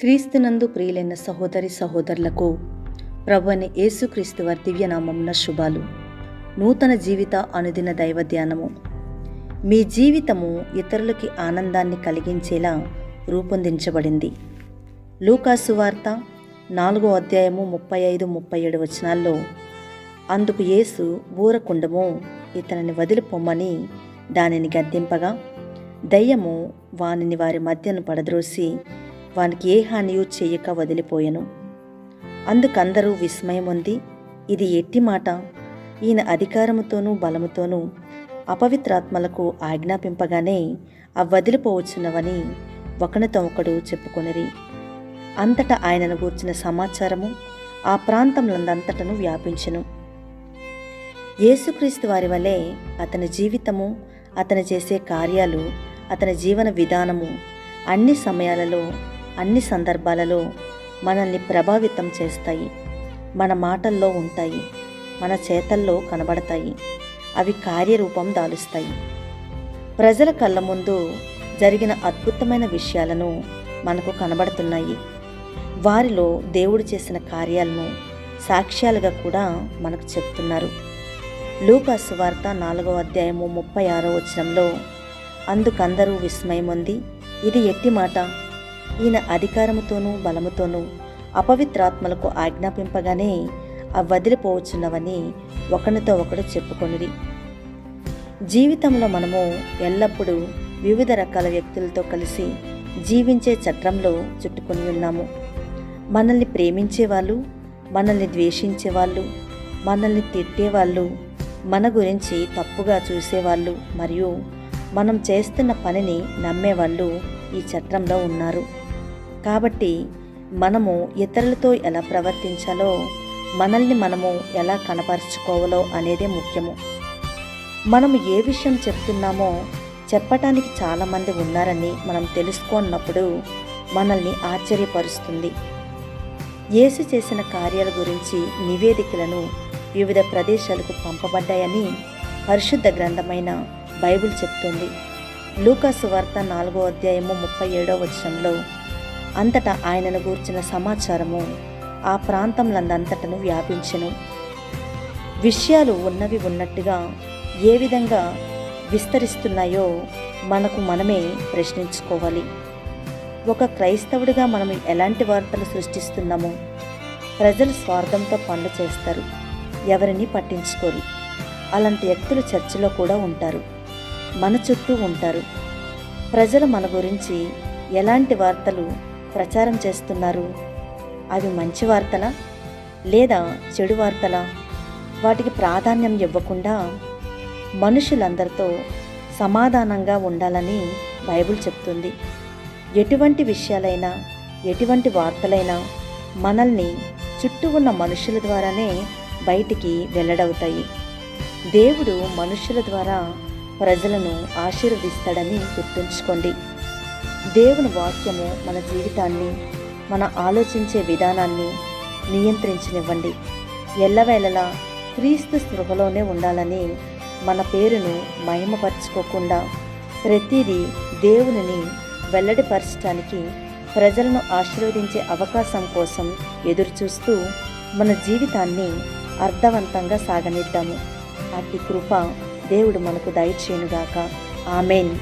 క్రీస్తునందు ప్రియులైన సహోదరి సహోదరులకు ప్రభు అని యేసుక్రీస్తు వారి దివ్యనామమున శుభాలు. నూతన జీవిత అనుదిన దైవ ధ్యానము మీ జీవితము ఇతరులకి ఆనందాన్ని కలిగించేలా రూపొందించబడింది. లూకాసు వార్త నాలుగో అధ్యాయము ముప్పై ఐదు ముప్పై ఏడు వచనాల్లో అందుకు యేసు బూరకుండము ఇతనిని వదిలిపోమ్మని దానిని గద్దింపగా దయ్యము వానిని వారి మధ్యను పడద్రోసి వానికి ఏ హానియూ చేయక వదిలిపోయెను. అందుకందరూ విస్మయం ఉంది ఇది ఎట్టి మాట? ఈయన అధికారముతోనూ బలముతోనూ అపవిత్రాత్మలకు ఆజ్ఞాపింపగానే ఆ ఒకనితో ఒకడు చెప్పుకొనిరి. అంతటా ఆయనను గూర్చిన సమాచారము ఆ ప్రాంతంలందంతటను వ్యాపించెను. యేసుక్రీస్తు వారి వలె అతని జీవితము అతను చేసే కార్యాలు అతని జీవన విధానము అన్ని సమయాలలో అన్ని సందర్భాలలో మనల్ని ప్రభావితం చేస్తాయి. మన మాటల్లో ఉంటాయి. మన చేతల్లో కనబడతాయి. అవి కార్యరూపం దాలుస్తాయి. ప్రజల కళ్ళ ముందు జరిగిన అద్భుతమైన విషయాలను మనకు కనబడుతున్నాయి. వారిలో దేవుడు చేసిన కార్యాలను సాక్ష్యాలుగా కూడా మనకు చెప్తున్నారు. లూకాసు వార్త నాలుగో అధ్యాయము ముప్పై ఆరో వచనంలో అందుకందరూ విస్మయముంది ఇది ఎట్టి మాట? ఈయన అధికారముతోనూ బలముతోనూ అపవిత్రాత్మలకు ఆజ్ఞాపింపగానే అవి వదిలిపోవచ్చున్నవని ఒకరితో ఒకడు చెప్పుకొనిది జీవితంలో మనము ఎల్లప్పుడూ వివిధ రకాల వ్యక్తులతో కలిసి జీవించే చట్రంలో చుట్టుకొని ఉన్నాము. మనల్ని ప్రేమించేవాళ్ళు మనల్ని ద్వేషించేవాళ్ళు మనల్ని తిట్టేవాళ్ళు మన గురించి తప్పుగా చూసేవాళ్ళు మరియు మనం చేస్తున్న పనిని నమ్మేవాళ్ళు ఈ చట్రంలో ఉన్నారు. కాబట్టి మనము ఇతరులతో ఎలా ప్రవర్తించాలో మనల్ని మనము ఎలా కనపరుచుకోవాలో అనేదే ముఖ్యము. మనం ఏ విషయం చెప్తున్నామో చెప్పటానికి చాలామంది ఉన్నారని మనం తెలుసుకున్నప్పుడు మనల్ని ఆశ్చర్యపరుస్తుంది. యేసు చేసిన కార్యాల గురించి నివేదికలను వివిధ ప్రదేశాలకు పంపబడ్డాయని పరిశుద్ధ గ్రంథమైన బైబిల్ చెప్తుంది. లూకాసు వార్త నాలుగో అధ్యాయము ముప్పై ఏడో వచనంలో అంతటా ఆయనను గూర్చిన సమాచారము ఆ ప్రాంతంలందంతటను వ్యాపించెను. విషయాలు ఉన్నవి ఉన్నట్టుగా ఏ విధంగా విస్తరిస్తున్నాయో మనకు మనమే ప్రశ్నించుకోవాలి. ఒక క్రైస్తవుడిగా మనం ఎలాంటి వార్తలు సృష్టిస్తున్నామో ప్రజలు స్వార్థంతో పనులు చేస్తారు. ఎవరిని పట్టించుకోరు. అలాంటి వ్యక్తులు చర్చిలో కూడా ఉంటారు. మన చుట్టూ ఉంటారు. ప్రజలు మన గురించి ఎలాంటి వార్తలు ప్రచారం చేస్తున్నారు. అవి మంచి వార్తల? లేదా చెడు వార్తలా? వాటికి ప్రాధాన్యం ఇవ్వకుండా మనుషులందరితో సమాధానంగా ఉండాలని బైబిల్ చెప్తుంది. ఎటువంటి విషయాలైనా ఎటువంటి వార్తలైనా మనల్ని చుట్టూ ఉన్న మనుషుల ద్వారానే బయటికి వెల్లడవుతాయి. దేవుడు మనుషుల ద్వారా ప్రజలను ఆశీర్వదిస్తాడని గుర్తుంచుకోండి. దేవుని వాక్యము మన జీవితాన్ని మన ఆలోచించే విధానాన్ని నియంత్రించనివ్వండి. ఎల్లవేళలా క్రీస్తు స్పృహలోనే ఉండాలని మన పేరును మహిమపరచుకోకుండా ప్రతిదీ దేవునిని వెల్లడిపరచడానికి ప్రజలను ఆశీర్వదించే అవకాశం కోసం ఎదురుచూస్తూ మన జీవితాన్ని అర్థవంతంగా సాగనిద్దాము. అట్టి కృప దేవుడు మనకు దయచేయునుగాక. ఆమెన్.